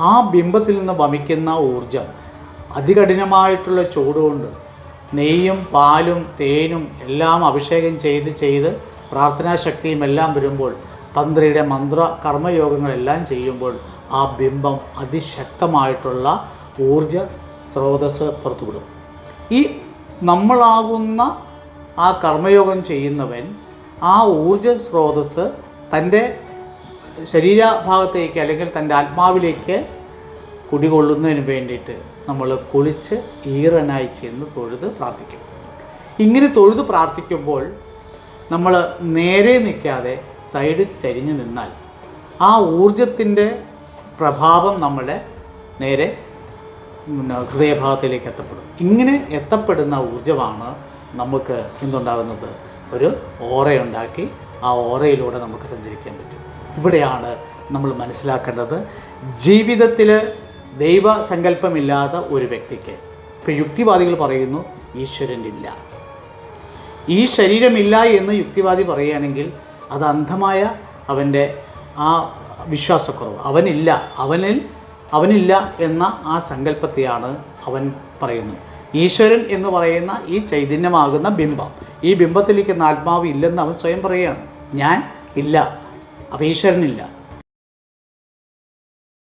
ആ ബിംബത്തിൽ നിന്ന് വമിക്കുന്ന ഊർജം അതികഠിനമായിട്ടുള്ള ചൂടുകൊണ്ട് നെയ്യും പാലും തേനും എല്ലാം അഭിഷേകം ചെയ്ത് ചെയ്ത് പ്രാർത്ഥനാശക്തിയും എല്ലാം വരുമ്പോൾ തന്ത്രിയുടെ മന്ത്ര കർമ്മയോഗങ്ങളെല്ലാം ചെയ്യുമ്പോൾ ആ ബിംബം അതിശക്തമായിട്ടുള്ള ഊർജ സ്രോതസ് പുറത്തുവിടും. ഈ നമ്മളാകുന്ന ആ കർമ്മയോഗം ചെയ്യുന്നവൻ ആ ഊർജ സ്രോതസ് തന്റെ ശരീരഭാഗത്തേക്ക് അല്ലെങ്കിൽ തന്റെ ആത്മാവിലേക്ക് കുടികൊള്ളുന്നതിന് വേണ്ടിയിട്ട് നമ്മൾ കുളിച്ച് ഈറനായി ചെന്ന് തൊഴുത് പ്രാർത്ഥിക്കും. ഇങ്ങനെ തൊഴുത് പ്രാർത്ഥിക്കുമ്പോൾ നമ്മൾ നേരെ നിൽക്കാതെ സൈഡ് ചരിഞ്ഞു നിന്നാൽ ആ ഊർജത്തിന്റെ പ്രഭാവം നമ്മളെ നേരെ ഹൃദയഭാഗത്തിലേക്ക് എത്തപ്പെടും. ഇങ്ങനെ എത്തപ്പെടുന്ന ഊർജമാണ് നമുക്ക് എന്തുണ്ടാകുന്നത്? ഒരു ഓറയുണ്ടാക്കി ആ ഓറയിലൂടെ നമുക്ക് സഞ്ചരിക്കാൻ പറ്റും. ഇവിടെയാണ് നമ്മൾ മനസ്സിലാക്കേണ്ടത്. ജീവിതത്തിൽ ദൈവസങ്കല്പമില്ലാത്ത ഒരു വ്യക്തിക്ക് ഇപ്പോൾ യുക്തിവാദികൾ പറയുന്നു ഈശ്വരനില്ല. ഈ ശരീരമില്ല എന്ന് യുക്തിവാദി പറയുകയാണെങ്കിൽ അത് അന്ധമായ അവന്റെ ആ വിശ്വാസക്കുറവ്. അവനില്ല അവനിൽ അവനില്ല എന്ന ആ സങ്കല്പത്തെയാണ് അവൻ പറയുന്നത്. ഈശ്വരൻ എന്ന് പറയുന്ന ഈ ചൈതന്യമാകുന്ന ബിംബം. ഈ ബിംബത്തിലേക്ക് ആത്മാവ് ഇല്ലെന്ന് അവൻ സ്വയം പറയുകയാണ്. ഞാൻ ഇല്ല. അപ്പോൾ ഈശ്വരനില്ല